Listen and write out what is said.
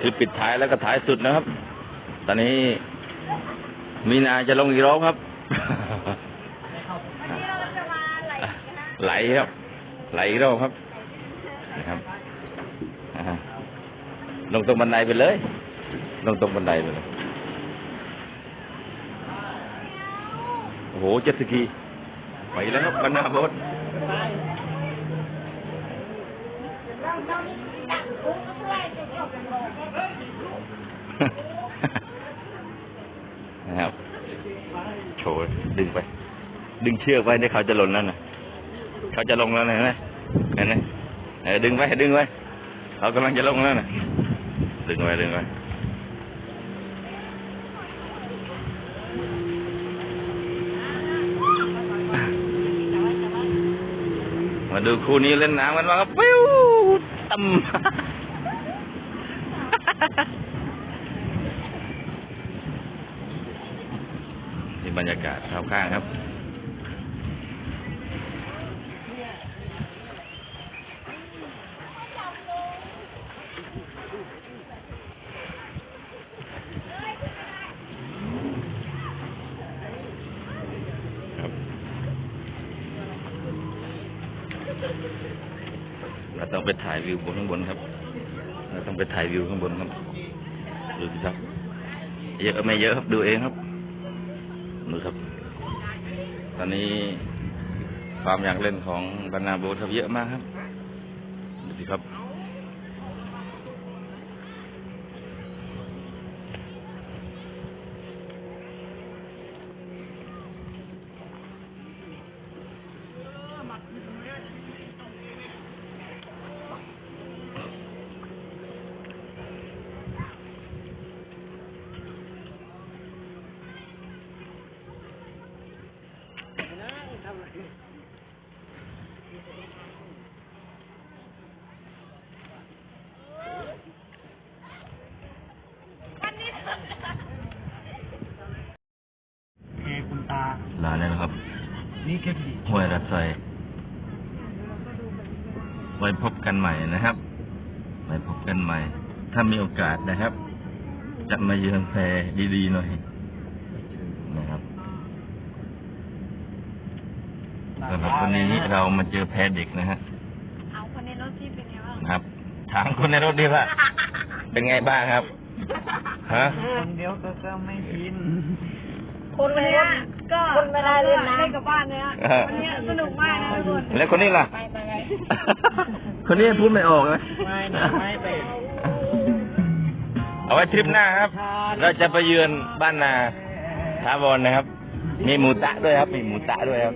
คือปิดท้ายแล้วก็ท้ายสุดนะครับ ตอนนี้มีนาจะลงอีกรอบครับ ไหลครับ ไหลอีกรอบครับนะครับลงตรงบันไดไปเลย ลงตรงบันไดไปเลยโอ้โหเจ็ตสกีไปแล้วครับบรรณาบดนะครับ โชว์ดึงไป ดึงเชือกไว้เดี๋ยวเขาจะหล่นแล้วนะเขาจะลงแล้วนะเห็นไหมเห็นไหมเออดึงไว้ดึงไว้เขากำลังจะลงแล้วนะดึงไว้ดึงไว้มาดูคู่นี้เล่นน้ำกันบ้างครับปิ้วตั้ม นี่บรรยากาศรอบข้างครับครับ เราต้องไปถ่ายวิวบนข้างบนครับ เราต้องไปถ่ายวิวข้างบนครับ ดูสิครับ เยอะไม่เยอะครับ ดูเองครับ ครับ ตอนนี้ความอยากเล่นของบรรณาโบทเยอะมากครับดูสิครับ คุณตาลาแล้วนะครับ นี่แกผีห้วยรัดไซไว้พบกันใหม่นะครับ ไว้พบกันใหม่ ถ้ามีโอกาสนะครับ จะมาเยือนแพรดีๆหน่อยนะครับ สำหรับวันนี้เรามาเจอแพรเด็กนะฮะเอาคนในรถที่เป็นไงบ้างนะครับ ถามคนในรถดีว่าเป็นไงบ้างครับ ฮะ คนเดียวก็จะไม่กิน คนเนี้ยก็คนเวลาเล่นน้ำเล่นกับบ้านเนี้ยวันเนี้ยสนุกมากนะทุกคนแล้วคนนี้ล่ะไปไปไปคนนี้พูดไม่ออกนะไม่นะไม่ไปเอาไว้ทริปหน้าครับ เราจะไปเยือนบ้านนาทาวรนะครับ มีหมูตะด้วยครับ มีหมูตะด้วยครับ